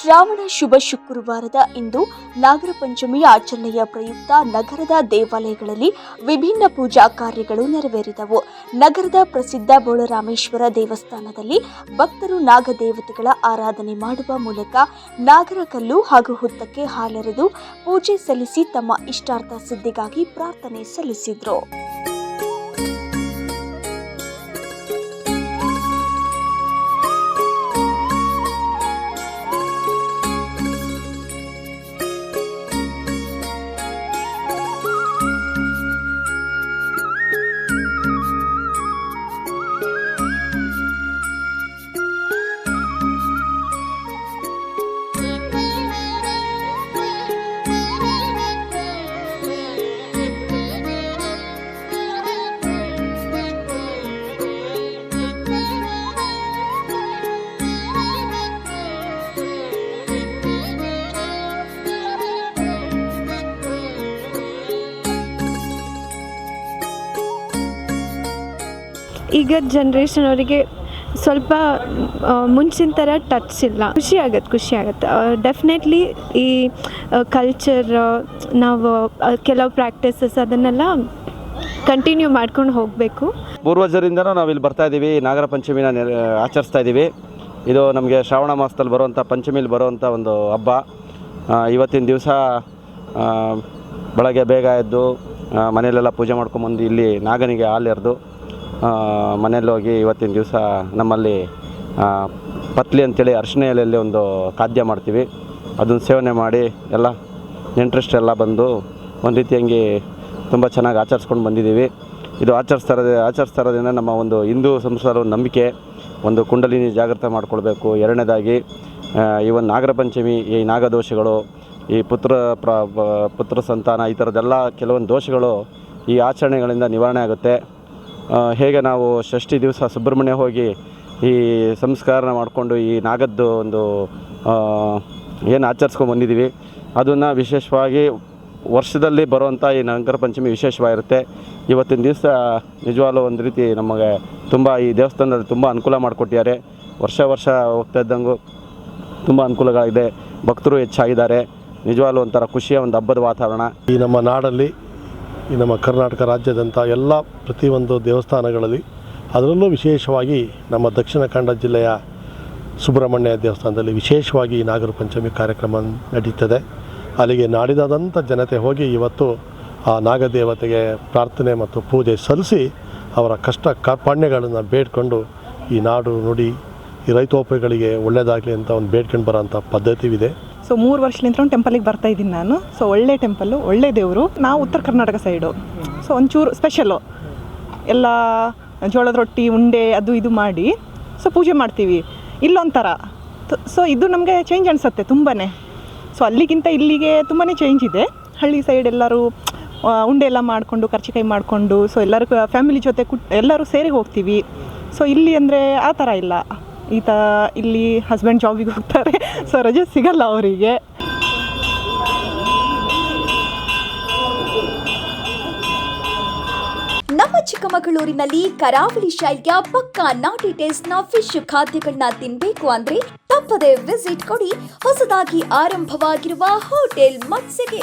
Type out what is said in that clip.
ಶ್ರಾವಣ ಶುಭ ಶುಕ್ರವಾರದ ಇಂದು ನಾಗರ ಪಂಚಮಿಯ ಆಚರಣೆಯ ಪ್ರಯುಕ್ತ ನಗರದ ದೇವಾಲಯಗಳಲ್ಲಿ ವಿಭಿನ್ನ ಪೂಜಾ ಕಾರ್ಯಗಳು ನೆರವೇರಿದವು. ನಗರದ ಪ್ರಸಿದ್ಧ ಬೋಳರಾಮೇಶ್ವರ ದೇವಸ್ಥಾನದಲ್ಲಿ ಭಕ್ತರು ನಾಗದೇವತೆಗಳ ಆರಾಧನೆ ಮಾಡುವ ಮೂಲಕ ನಾಗರ ಕಲ್ಲು ಹಾಗೂ ಹುತ್ತಕ್ಕೆ ಹಾಲೆರೆದು ಪೂಜೆ ಸಲ್ಲಿಸಿ ತಮ್ಮ ಇಷ್ಟಾರ್ಥ ಸಿದ್ಧಿಗಾಗಿ ಪ್ರಾರ್ಥನೆ ಸಲ್ಲಿಸಿದ್ರು. ಈಗ ಜನ್ರೇಷನ್ ಅವರಿಗೆ ಸ್ವಲ್ಪ ಮುಂಚಿನ ಥರ ಟಚ್ ಇಲ್ಲ. ಖುಷಿ ಆಗತ್ತೆ ಖುಷಿ ಆಗತ್ತೆ. ಡೆಫಿನೆಟ್ಲಿ ಈ ಕಲ್ಚರ್ ನಾವು ಕೆಲವು ಪ್ರಾಕ್ಟೀಸಸ್ ಅದನ್ನೆಲ್ಲ ಕಂಟಿನ್ಯೂ ಮಾಡ್ಕೊಂಡು ಹೋಗಬೇಕು. ಪೂರ್ವಜರಿಂದನೂ ನಾವು ಇಲ್ಲಿ ಬರ್ತಾ ಇದ್ದೀವಿ ನಾಗರ ಪಂಚಮಿನ ಆಚರಿಸ್ತಾ ಇದ್ದೀವಿ ಇದು ನಮಗೆ ಶ್ರಾವಣ ಮಾಸದಲ್ಲಿ ಬರುವಂಥ ಪಂಚಮಿಲಿ ಬರುವಂಥ ಒಂದು ಹಬ್ಬ. ಇವತ್ತಿನ ದಿವಸ ಬೆಳಗ್ಗೆ ಬೇಗ ಎದ್ದು ಮನೆಯಲ್ಲೆಲ್ಲ ಪೂಜೆ ಮಾಡ್ಕೊಂಬಂದು ಇಲ್ಲಿ ನಾಗನಿಗೆ ಹಾಲು ಎರೆದು ಮನೇಲಿ ಹೋಗಿ ಇವತ್ತಿನ ದಿವಸ ನಮ್ಮಲ್ಲಿ ಪತ್ಲಿ ಅಂತೇಳಿ ಅರಿಶಿನ ಎಲೆಯಲ್ಲಿ ಒಂದು ಖಾದ್ಯ ಮಾಡ್ತೀವಿ. ಅದನ್ನು ಸೇವನೆ ಮಾಡಿ ಎಲ್ಲ ನೆಂಟ್ರಿಷ್ಟೆಲ್ಲ ಬಂದು ಒಂದು ರೀತಿ ಹಂಗೆ ತುಂಬ ಚೆನ್ನಾಗಿ ಆಚರಿಸ್ಕೊಂಡು ಬಂದಿದ್ದೀವಿ. ಇದು ಆಚರಿಸ್ತಾ ಇರೋದೇ ಆಚರಿಸ್ತಾ ನಮ್ಮ ಒಂದು ಹಿಂದೂ ಸಂಸ್ಕಾರ ಒಂದು ನಂಬಿಕೆ, ಒಂದು ಕುಂಡಲಿನಿ ಜಾಗೃತ ಮಾಡ್ಕೊಳ್ಬೇಕು. ಎರಡನೇದಾಗಿ ಈ ಒಂದು ನಾಗರ ಪಂಚಮಿ ಈ ನಾಗದೋಷಗಳು, ಈ ಪುತ್ರ ಪ್ರ, ಪುತ್ರ ಸಂತಾನ ಈ ಥರದ್ದೆಲ್ಲ ಕೆಲವೊಂದು ದೋಷಗಳು ಈ ಆಚರಣೆಗಳಿಂದ ನಿವಾರಣೆ ಆಗುತ್ತೆ. ಹೇಗೆ ನಾವು ಷಷ್ಠಿ ದಿವಸ ಸುಬ್ರಹ್ಮಣ್ಯ ಹೋಗಿ ಈ ಸಂಸ್ಕಾರನ ಮಾಡಿಕೊಂಡು ಈ ನಾಗದ್ದು ಒಂದು ಏನು ಆಚರಿಸ್ಕೊಂಡು ಬಂದಿದ್ದೀವಿ. ಅದನ್ನು ವಿಶೇಷವಾಗಿ ವರ್ಷದಲ್ಲಿ ಬರುವಂಥ ಈ ನಂಕರ ಪಂಚಮಿ ವಿಶೇಷವಾಗಿರುತ್ತೆ. ಇವತ್ತಿನ ದಿವಸ ನಿಜವಾಗ್ಲೂ ಒಂದು ರೀತಿ ನಮಗೆ ತುಂಬ ಈ ದೇವಸ್ಥಾನದಲ್ಲಿ ತುಂಬ ಅನುಕೂಲ ಮಾಡಿಕೊಟ್ಟಿದ್ದಾರೆ. ವರ್ಷ ವರ್ಷ ಹೋಗ್ತಾ ಇದ್ದಂಗೂ ತುಂಬ ಅನುಕೂಲಗಳಿದೆ ಭಕ್ತರು ಹೆಚ್ಚಾಗಿದ್ದಾರೆ. ನಿಜವಾಗ್ಲೂ ಒಂಥರ ಖುಷಿಯ ಒಂದು ಹಬ್ಬದ ವಾತಾವರಣ. ಈ ನಮ್ಮ ನಾಡಲ್ಲಿ ಈ ನಮ್ಮ ಕರ್ನಾಟಕ ರಾಜ್ಯದಂಥ ಎಲ್ಲ ಪ್ರತಿಯೊಂದು ದೇವಸ್ಥಾನಗಳಲ್ಲಿ ಅದರಲ್ಲೂ ವಿಶೇಷವಾಗಿ ನಮ್ಮ ದಕ್ಷಿಣ ಕನ್ನಡ ಜಿಲ್ಲೆಯ ಸುಬ್ರಹ್ಮಣ್ಯ ದೇವಸ್ಥಾನದಲ್ಲಿ ವಿಶೇಷವಾಗಿ ನಾಗರ ಪಂಚಮಿ ಕಾರ್ಯಕ್ರಮ ನಡೀತದೆ. ಅಲ್ಲಿಗೆ ನಾಡಿದಾದಂಥ ಜನತೆ ಹೋಗಿ ಇವತ್ತು ಆ ನಾಗದೇವತೆಗೆ ಪ್ರಾರ್ಥನೆ ಮತ್ತು ಪೂಜೆ ಸಲ್ಲಿಸಿ ಅವರ ಕಷ್ಟ ಕಾರ್ಪಣ್ಯಗಳನ್ನು ಬೇಡ್ಕೊಂಡು ಈ ನಾಡು ನುಡಿ ಈ ರೈತೋಪಗಳಿಗೆ ಒಳ್ಳೆಯದಾಗಲಿ ಅಂತ ಒಂದು ಬೇಡ್ಕೊಂಡು ಬರೋಂಥ ಪದ್ಧತಿವಿದೆ. ಸೊ ಮೂರು ವರ್ಷದಿಂದ ಟೆಂಪಲಿಗೆ ಬರ್ತಾ ಇದ್ದೀನಿ ನಾನು. ಸೊ ಒಳ್ಳೆ ಟೆಂಪಲ್ಲು ಒಳ್ಳೆ ದೇವರು. ನಾವು ಉತ್ತರ ಕರ್ನಾಟಕ ಸೈಡು. ಸೊ ಒಂಚೂರು ಸ್ಪೆಷಲು ಎಲ್ಲ ಜೋಳದ ರೊಟ್ಟಿ, ಉಂಡೆ ಅದು ಇದು ಮಾಡಿ. ಸೊ ಪೂಜೆ ಮಾಡ್ತೀವಿ. ಇಲ್ಲೊಂಥರ. ಸೊ ಇದು ನಮಗೆ ಚೇಂಜ್ ಅನಿಸುತ್ತೆ ತುಂಬಾ ಸೊ ಅಲ್ಲಿಗಿಂತ ಇಲ್ಲಿಗೆ ತುಂಬಾ ಚೇಂಜ್ ಇದೆ. ಹಳ್ಳಿ ಸೈಡ್ ಎಲ್ಲರೂ ಉಂಡೆ ಎಲ್ಲ ಮಾಡಿಕೊಂಡು, ಕರ್ಚಿಕಾಯಿ ಮಾಡಿಕೊಂಡು ಸೊ ಎಲ್ಲರೂ ಫ್ಯಾಮಿಲಿ ಜೊತೆ ಕುಟ್, ಎಲ್ಲರೂ ಸೇರಿ ಹೋಗ್ತೀವಿ. ಸೊ ಇಲ್ಲಿ ಅಂದರೆ ಆ ಥರ ಇಲ್ಲ. ಈ ತ, ಇಲ್ಲಿ ಹಸ್ಬೆಂಡ್ ಜಾಬಿಗೆ ಹೋಗ್ತಾರೆ. ಸೊ ರಜೆ ಸಿಗಲ್ಲ ಅವರಿಗೆ. ನಮ್ಮ ಚಿಕ್ಕಮಗಳೂರಿನಲ್ಲಿ ಕರಾವಳಿ ಶೈಲಿಯ ಪಕ್ಕಾ ನಾಟಿ ಟೇಸ್ಟ್ನ ಫಿಶ್ ಖಾದ್ಯಗಳನ್ನ ತಿನ್ಬೇಕು ಅಂದ್ರೆ ತಪ್ಪದೆ ವಿಸಿಟ್ ಕೊಡಿ. ಹೊಸದಾಗಿ ಆರಂಭವಾಗಿರುವ ಹೋಟೆಲ್ ಮತ್ಸ್ಯಗೆ.